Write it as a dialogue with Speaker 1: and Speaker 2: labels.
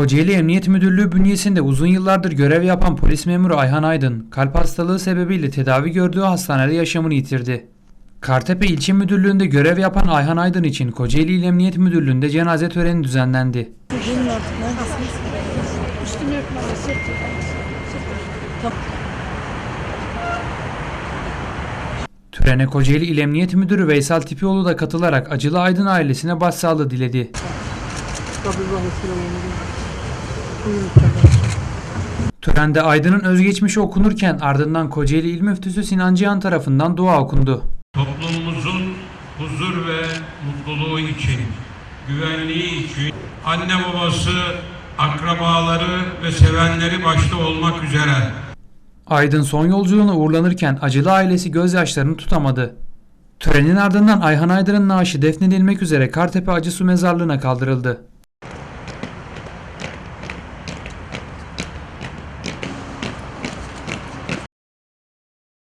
Speaker 1: Kocaeli Emniyet Müdürlüğü bünyesinde uzun yıllardır görev yapan polis memuru Ayhan Aydın, kalp hastalığı sebebiyle tedavi gördüğü hastanede yaşamını yitirdi. Kartepe İlçe Müdürlüğü'nde görev yapan Ayhan Aydın için Kocaeli İl Emniyet Müdürlüğü'nde cenaze töreni düzenlendi. Törene Kocaeli İl Emniyet Müdürü Veysel Tipioğlu da katılarak acılı Aydın ailesine başsağlığı diledi.
Speaker 2: Tabii.
Speaker 1: Törende Aydın'ın özgeçmişi okunurken ardından Kocaeli İl Müftüsü Sinan Cihan tarafından dua okundu.
Speaker 3: toplumumuzun huzur ve mutluluğu için, güvenliği için anne babası, akrabaları ve sevenleri başta olmak üzere
Speaker 1: Aydın son yolculuğuna uğurlanırken acılı ailesi gözyaşlarını tutamadı. Törenin ardından Ayhan Aydın'ın naaşı defnedilmek üzere Kartepe Acısu Mezarlığı'na kaldırıldı.